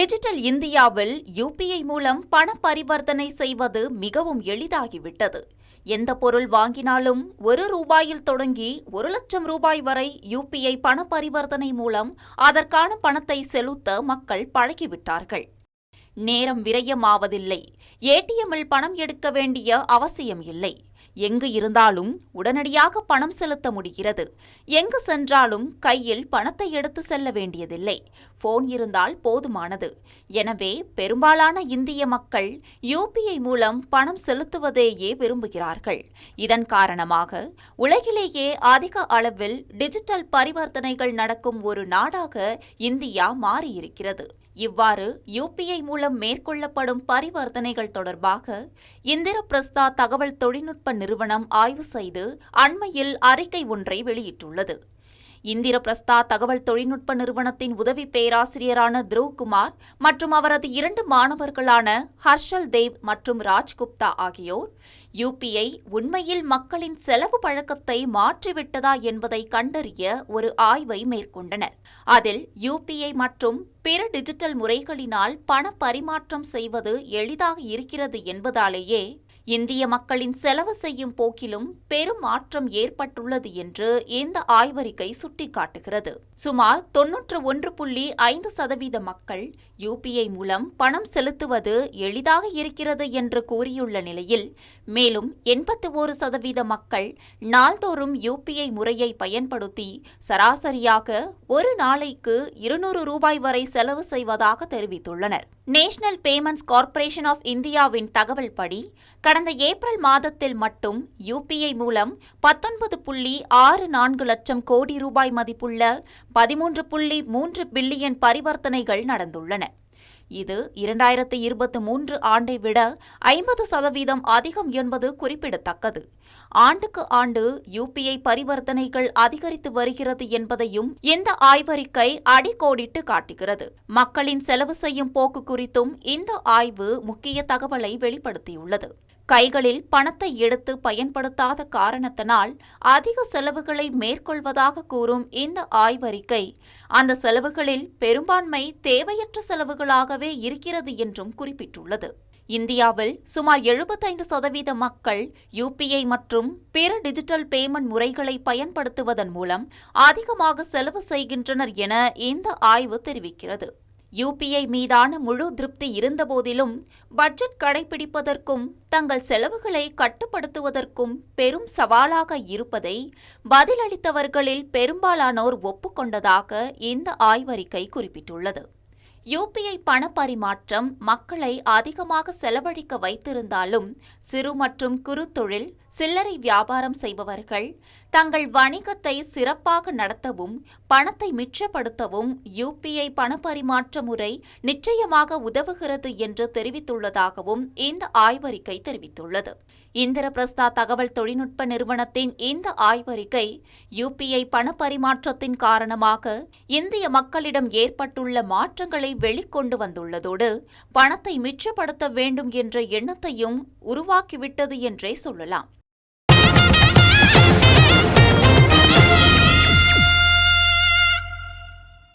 Digital இந்தியாவில் UPI மூலம் பண பரிவர்த்தனை செய்வது மிகவும் எளிதாகிவிட்டது. எந்த பொருள் வாங்கினாலும் ஒரு ரூபாயில் தொடங்கி ஒரு லட்சம் ரூபாய் வரை யுபிஐ பண பரிவர்த்தனை மூலம் அதற்கான பணத்தை செலுத்த மக்கள் பழகிவிட்டார்கள். நேரம் விரயமாவதில்லை. ஏடிஎம்மில் பணம் எடுக்க வேண்டிய அவசியம் இல்லை. எங்கு இருந்தாலும் உடனடியாக பணம் செலுத்த முடிகிறது. எங்கு சென்றாலும் கையில் பணத்தை எடுத்து செல்ல வேண்டியதில்லை. போன் இருந்தால் போதுமானது. எனவே பெரும்பாலான இந்திய மக்கள் யுபிஐ மூலம் பணம் செலுத்துவதையே விரும்புகிறார்கள். இதன் காரணமாக உலகிலேயே அதிக அளவில் டிஜிட்டல் பரிவர்த்தனைகள் நடக்கும் ஒரு நாடாக இந்தியா மாறியிருக்கிறது. இவ்வாறு யுபிஐ மூலம் மேற்கொள்ளப்படும் பரிவர்த்தனைகள் தொடர்பாக இந்திரபிரஸ்தா தகவல் தொழில்நுட்ப நிறுவனம் ஆய்வு செய்து அண்மையில் அறிக்கை ஒன்றை வெளியிட்டுள்ளது. இந்திரபிரஸ்தா தகவல் தொழில்நுட்ப நிறுவனத்தின் உதவி பேராசிரியரான குமார் மற்றும் அவரது இரண்டு மாணவர்களான ஹர்ஷல் தேவ் மற்றும் ராஜ்குப்தா ஆகியோர் யுபிஐ உண்மையில் மக்களின் செலவு பழக்கத்தை மாற்றிவிட்டதா என்பதை கண்டறிய ஒரு ஆய்வை மேற்கொண்டனர். அதில் யுபிஐ மற்றும் பிற டிஜிட்டல் முறைகளினால் பண பரிமாற்றம் செய்வது எளிதாக இருக்கிறது என்பதாலேயே இந்திய மக்களின் செலவு செய்யும் போக்கிலும் பெரும் மாற்றம் ஏற்பட்டுள்ளது என்று இந்த ஆய்வறிக்கை சுட்டிக்காட்டுகிறது. சுமார் தொன்னூற்று ஒன்று புள்ளி ஐந்து சதவீத மக்கள் யுபிஐ மூலம் பணம் செலுத்துவது எளிதாக இருக்கிறது என்று கூறியுள்ள நிலையில் மேலும் எண்பத்தி ஓரு சதவீத மக்கள் நாள்தோறும் யுபிஐ முறையை பயன்படுத்தி சராசரியாக ஒரு நாளைக்கு இருநூறு ரூபாய் வரை செலவு செய்வதாக தெரிவித்துள்ளனர். நேஷனல் பேமெண்ட்ஸ் கார்ப்பரேஷன் ஆஃப் இந்தியாவின் தகவல் படி கடந்த ஏப்ரல் மாதத்தில் மட்டும் யுபிஐ மூலம் பத்தொன்பது புள்ளி ஆறு நான்கு லட்சம் கோடி ரூபாய் மதிப்புள்ள பதிமூன்று புள்ளி மூன்று பில்லியன் பரிவர்த்தனைகள் நடந்துள்ளன. இது இரண்டாயிரத்து இருபத்தி மூன்று ஆண்டை விட ஐம்பது சதவீதம் அதிகம் என்பது குறிப்பிடத்தக்கது. ஆண்டுக்கு ஆண்டு யுபிஐ பரிவர்த்தனைகள் அதிகரித்து வருகிறது என்பதையும் இந்த ஆய்வறிக்கை அடிக்கோடிட்டு காட்டுகிறது. மக்களின் செலவு செய்யும் போக்கு குறித்தும் இந்த ஆய்வு முக்கிய தகவலை வெளிப்படுத்தியுள்ளது. கைகளில் பணத்தை எடுத்து பயன்படுத்தாத காரணத்தினால் அதிக செலவுகளை மேற்கொள்வதாக கூறும் இந்த ஆய்வறிக்கை. அந்த செலவுகளில் பெரும்பான்மை தேவையற்ற செலவுகளாகவே இருக்கிறது என்றும் குறிப்பிட்டுள்ளது. இந்தியாவில் சுமார் எழுபத்தைந்து சதவீத மக்கள் யுபிஐ மற்றும் பிற டிஜிட்டல் பேமெண்ட் முறைகளை பயன்படுத்துவதன் மூலம் அதிகமாக செலவு செய்கின்றனர் என இந்த ஆய்வு தெரிவிக்கிறது. யுபிஐ மீதான முழு திருப்தி இருந்தபோதிலும் பட்ஜெட் கடைபிடிப்பதற்கும் தங்கள் செலவுகளை கட்டுப்படுத்துவதற்கும் பெரும் சவாலாக இருப்பதை பதிலளித்தவர்களில் பெரும்பாலானோர் ஒப்புக்கொண்டதாக இந்த ஆய்வறிக்கை குறிப்பிட்டுள்ளது. யுபிஐ பண பரிமாற்றம் மக்களை அதிகமாக செலவழிக்க வைத்திருந்தாலும் சிறு மற்றும் குறு தொழில் சில்லறை வியாபாரம் செய்பவர்கள் தங்கள் வணிகத்தை சிறப்பாக நடத்தவும் பணத்தை மிச்சப்படுத்தவும் யுபிஐ பணப்பரிமாற்ற முறை நிச்சயமாக உதவுகிறது என்று தெரிவித்துள்ளதாகவும் இந்த ஆய்வறிக்கை தெரிவித்துள்ளது. இந்திரபிரஸ்தா தகவல் தொழில்நுட்ப நிறுவனத்தின் இந்த ஆய்வறிக்கை யுபிஐ பணப்பரிமாற்றத்தின் காரணமாக இந்திய மக்களிடம் ஏற்பட்டுள்ள மாற்றங்களை வெளிக்கொண்டு வந்துள்ளதோடு பணத்தை மிச்சப்படுத்த வேண்டும் என்ற எண்ணத்தையும் உருவாக்கிவிட்டது என்றே சொல்லலாம்.